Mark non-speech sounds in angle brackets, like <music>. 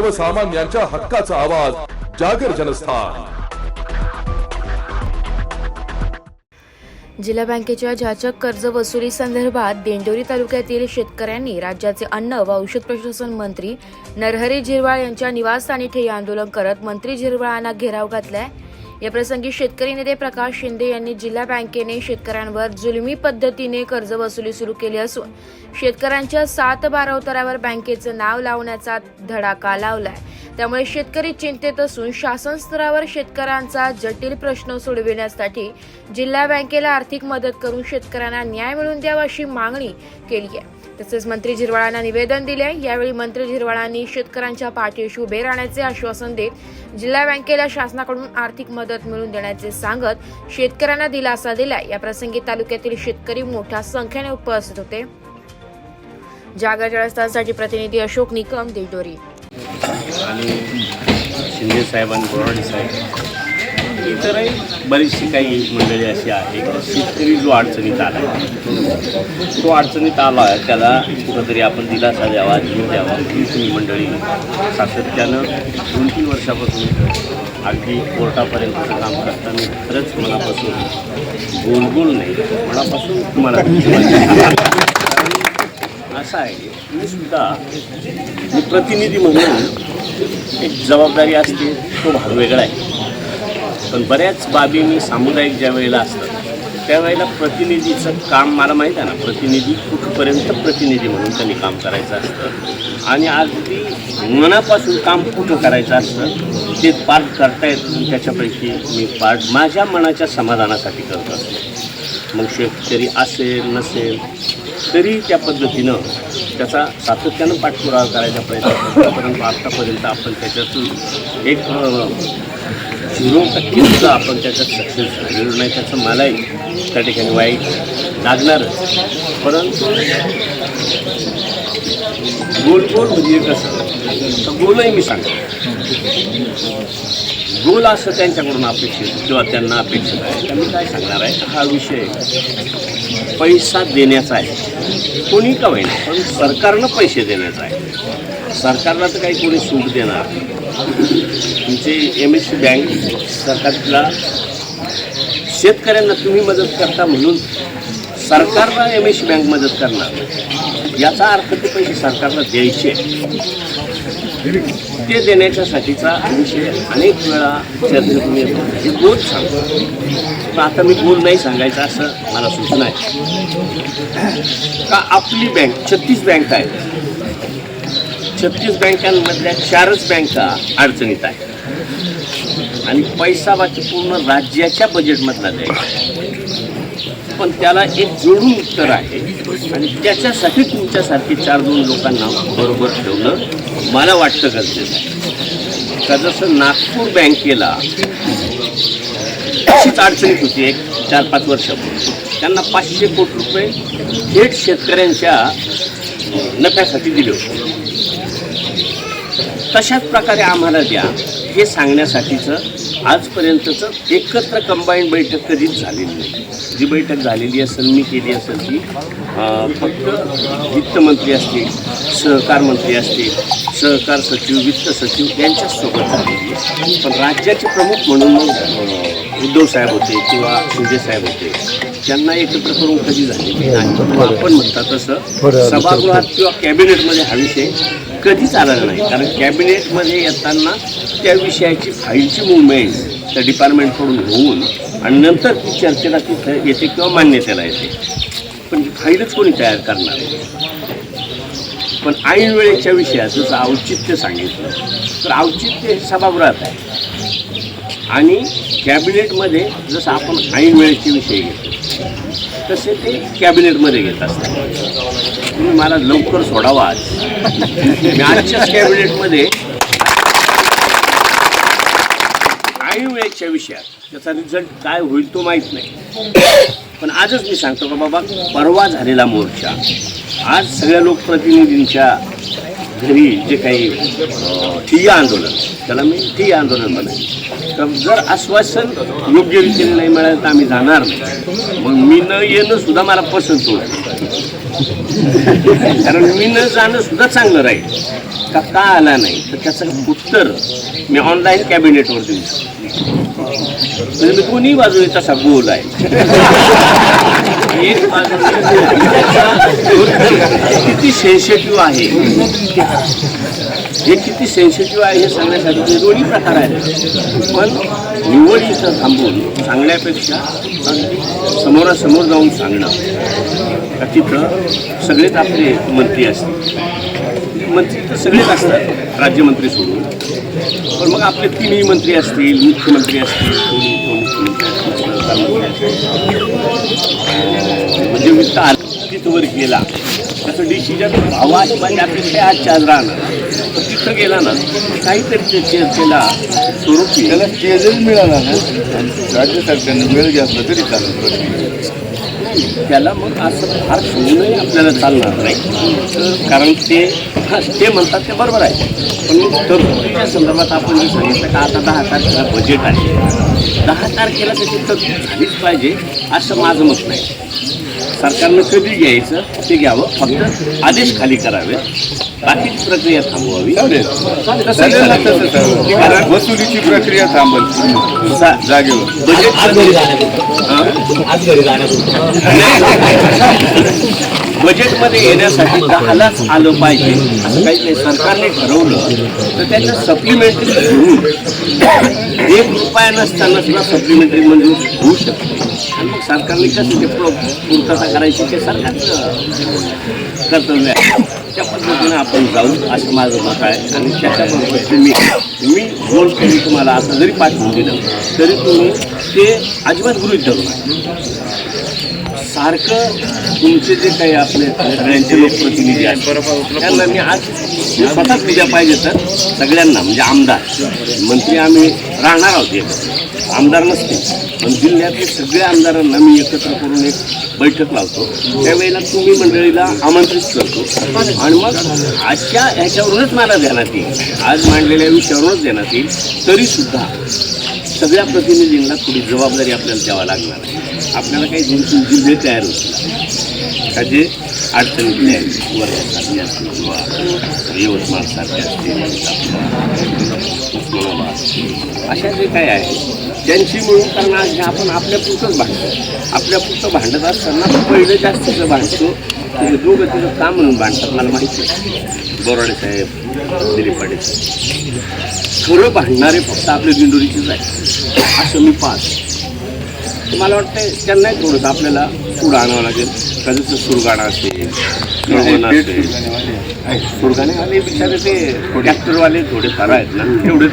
सर्वसामान्यांच्या हक्काचा आवाज जागर जनस्थान. जिल्हा बँकेच्या जाचक कर्ज वसुली संदर्भात दिंडोरी तालुक्यातील शेतकऱ्यांनी राज्याचे अन्न व औषध प्रशासन मंत्री नरहरी झिरवाळ यांच्या निवासस्थानी ठिय्या आंदोलन करत मंत्री झिरवाळांना घेराव घातलाय. या प्रसंगी शेतकरी नेते प्रकाश शिंदे यांनी जिल्हा बँकेने शेतकऱ्यांवर जुलमी पद्धतीने कर्ज वसुली सुरू केली असून शेतकऱ्यांच्या सात बारा उतारावर बँकेचं नाव लावण्याचा धडाका लावलाय. त्यामुळे शेतकरी चिंतेत असून शासन स्तरावर शेतकऱ्यांचा जटिल प्रश्न सोडविण्यासाठी जिल्हा बँकेला आर्थिक मदत करून शेतकऱ्यांना न्याय मिळवून द्यावा अशी मागणी केली आहे. तसेच मंत्री झिरवाळांना निवेदन दिले. यावेळी मंत्री झिरवाळांनी शेतकऱ्यांच्या पाठीशी उभे राहण्याचे आश्वासन देत जिल्हा बँकेला शासनाकडून आर्थिक मदत मिळवून देण्याचे सांगत शेतकऱ्यांना दिलासा दिला या प्रसंगी तालुक्यातील शेतकरी मोठ्या संख्येने उपस्थित होते. जागर जळस्थानसाठी प्रतिनिधी अशोक निकम दिंडोरी आणि शिंदे साहेब आणि बोराडे साहेब. इतरही बरीचशी काही मंडळी अशी आहे शेतकरी जो अडचणीत आला तो अडचणीत आला त्याला कुठंतरी आपण दिलासा द्यावा जीव द्यावा ही तुम्ही मंडळी सातत्यानं दोन तीन वर्षापासून अगदी कोर्टापर्यंतचं काम करताना खरंच मनापासून गोल गोल नाही मनापासून तुम्हाला असं आहे मी सुद्धा मी प्रतिनिधी म्हणून एक जबाबदारी असते तो भाग वेगळा आहे. पण बऱ्याच बाबी मी सामुदायिक ज्या वेळेला असतात त्यावेळेला प्रतिनिधीचं काम मला माहीत आहे ना प्रतिनिधी कुठपर्यंत प्रतिनिधी म्हणून त्यांनी काम करायचं असतं. आणि अगदी मनापासून काम कुठं करायचं असतं ते पार्ट करता येत त्याच्यापैकी मी पार्ट माझ्या मनाच्या समाधानासाठी करत असतो. मग शेतकरी असेल नसेल तरी त्या पद्धतीनं त्याचा सातत्यानं पाठपुरावा करायचा प्रयत्न करतो. परंतु आत्तापर्यंत आपण त्याच्यातून एक झिरो टक्केसुद्धा आपण त्याच्यात सक्सेस झालेलो नाही. त्याचं मलाही त्या ठिकाणी वाईट लागणारच. परंतु गोल गोल म्हणजे कसं? तर गोलही मी सांगतो. गोल असं त्यांच्याकडून अपेक्षित किंवा त्यांना अपेक्षित आहे. तर मी काय सांगणार आहे? हा विषय पैसा देण्याचा आहे. कोणी का होईना पण सरकारनं पैसे देण्याचा आहे. सरकारला तर काही कोणी सूट देणार. नाही. तुमचे एम एस सी बँक सरकारला शेतकऱ्यांना तुम्ही मदत करता म्हणून सरकारला एम एस सी बँक मदत करणार. याचा अर्थ ते पैसे सरकारला द्यायचे. ते देण्याच्यासाठीचा विषय अनेक वेळा चर्चेतून येतो. हे गोल सांगतो? पण आता मी बोल नाही सांगायचं असं मला सूचना आहे. का आपली बँक छत्तीस बँक आहे छत्तीस बँकांमधल्या चारच बँका अडचणीत आहेत. आणि पैसा बाकी पूर्ण राज्याच्या बजेटमधला द्यायचा पण त्याला एक जोडून उत्तर आहे. आणि त्याच्यासाठी तुमच्यासारखे चार दोन लोकांना बरोबर ठेवणं मला वाटतं गरजेचं आहे. का जसं नागपूर बँकेला अशीच अडचणीत होती एक चार पाच वर्षापूर्वी. त्यांना पाचशे कोटी रुपये थेट शेतकऱ्यांच्या नफ्यासाठी दिले होते. तशाच प्रकारे आम्हाला द्या. हे सांगण्यासाठीचं आजपर्यंतचं एकत्र कंबाईंड बैठक कधीच झालेली नाही. जी बैठक झालेली असेल मी केली असेल ती फक्त वित्तमंत्री असतील सहकार मंत्री असतील सहकार सचिव वित्त सचिव यांच्याचसोबत झालेली. आहे पण राज्याचे प्रमुख म्हणून मग उद्धव साहेब होते किंवा शिंदे साहेब होते त्यांना एकत्र करून कधी झालेली नाही. पण आपण म्हणता तसं सभागृहात किंवा कॅबिनेटमध्ये हा विषय कधीच आलेला नाही. कारण कॅबिनेटमध्ये येताना त्या विषयाची फाईलची मुवमेंट त्या डिपार्टमेंटकडून होऊन आणि नंतर ती चर्चेला तिथं येते किंवा मान्यतेला येते. पण फाईलच कोणी तयार करणार पण ऐनवेळेच्या विषयात जसं औचित्य सांगितलं. तर औचित्य हे सभागृहात आहे. आणि कॅबिनेटमध्ये जसं आपण ऐन वेळेचे विषय घेतो तसे ते कॅबिनेटमध्ये घेत असतात. तुम्ही मला लवकर सोडावा आज. मी आजच्याच कॅबिनेटमध्ये काही वेळेच्या विषयात त्याचा रिझल्ट काय होईल तो माहीत नाही. पण आजच मी सांगतो का बाबा परवा झालेला मोर्चा आज सगळ्या लोकप्रतिनिधींच्या घरी जे काही अं, ठिय्या आंदोलन त्याला मी ठिय्या आंदोलन म्हणाल तर जर आश्वासन योग्य रीतीने नाही मिळालं तर आम्ही जाणार नाही. मग मी न येणं सुद्धा मला पसंत होईल कारण मी न जाणं सुद्धा चांगलं राहील. का का आला नाही तर त्याचं उत्तर मी ऑनलाईन कॅबिनेटवर देऊ शकतो. म्हणजे मी दोन्ही बाजूने तसा गोल आहे. किती सेन्सिटिव्ह आहे. हे किती सेन्सिटिव्ह आहे हे सांगण्यासाठी दोन्ही प्रकार आहेत. पण निवड इथं थांबून सांगण्यापेक्षा समोरासमोर जाऊन सांगणं का तिथं सगळेच आपले मंत्री असतील मंत्री तर सगळेच असतात राज्यमंत्री सोडून. पण मग आपले तिन्ही मंत्री असतील मुख्यमंत्री असतील दोन्ही म्हणजे मी काल तिथवर गेला. त्याचं डिसिजन भावा म्हणजे माझी आजच्या आज राहणार. तिथं गेला ना काहीतरी ते चर्चेला स्वरूप येईल. त्याला चेंजच मिळाला ना राज्य सरकारने वेळ घेतला तरी चालत त्याला मग असं फार सांगूनही आपल्याला चालणार नाही. कारण ते हां ते म्हणतात ते बरोबर आहे. पण मग तरतुदीच्या संदर्भात आपण जे सांगितलं का आता दहा तारखेला बजेट आहे. दहा तारखेला त्याची तरतूद झालीच पाहिजे असं माझं मत नाही. सरकारनं कधी घ्यायचं ते घ्यावं. फक्त आदेश खाली करावे बाकीची प्रक्रिया थांबवावी. कारण वसुलीची प्रक्रिया थांबल. जागेवर. <laughs> बजेटमध्ये येण्यासाठी दहालाच आलं पाहिजे. असं काही नाही सरकारने ठरवलं. तर त्याचं सप्लिमेंटरी घेऊन एक रुपया नसताना सुद्धा सप्लिमेंटरी मंजूर होऊ शकते. आणि मग सरकारने कसं ते पूर्तता करायची ते सरकारचं कर्तव्य आहे. त्या पद्धतीनं आपण जाऊ असं माझं मत आहे. आणि त्याच्याबरोबर तुम्ही मी दोन कधी तुम्हाला आता जरी पाठवून दिलं तरी तुम्ही ते अजिबात गृहित धरू सारखं तुमचे जे काही आपले सगळ्यांचे लोकप्रतिनिधी आहेत त्यांना मी आज मी स्वतःच उद्या पाहिजे तर सगळ्यांना म्हणजे आमदार मंत्री आम्ही राहणार आहोत एक. आमदार नसते पण जिल्ह्यातले सगळ्या आमदारांना मी एकत्र करून एक बैठक लावतो. त्यावेळेला तुम्ही मंडळीला आमंत्रित करतो. आणि मग आजच्या ह्याच्यावरूनच मला देण्यात येईल. आज मांडलेल्या विषयावरूनच देण्यात येईल. तरीसुद्धा सगळ्या प्रतिनिधींना थोडी जबाबदारी आपल्याला द्यावा लागणार आहे. आपल्याला काही दोन तीन जिल्हे तयार होतील का जे अडचणीतले आहेत वर्ध्यासारखे असतील किंवा यवतमाळसारखे असतील अशा जे काय आहे त्यांची मिळून कारण आज हे आपण आपल्यापुरतंच भांडतो. आपल्यापुरतं भांडत असताना पहिलं जास्तीचं भांडतो दोघं तिथं का म्हणून भांडतात मला माहिती आहे. बोराडे साहेब दिलीप पाटील साहेब. खरं भांडणारे फक्त आपले दिंडोरीचेच आहे असं मी पाहतो. तर मला वाटतं त्यांनाही थोडंसं आपल्याला पुढं आणावं लागेल. का जसं सुरगाणा असेल सुरगाणे वाले बिचारे ते ट्रॅक्टरवाले थोडे फार आहेत ना. तेवढेच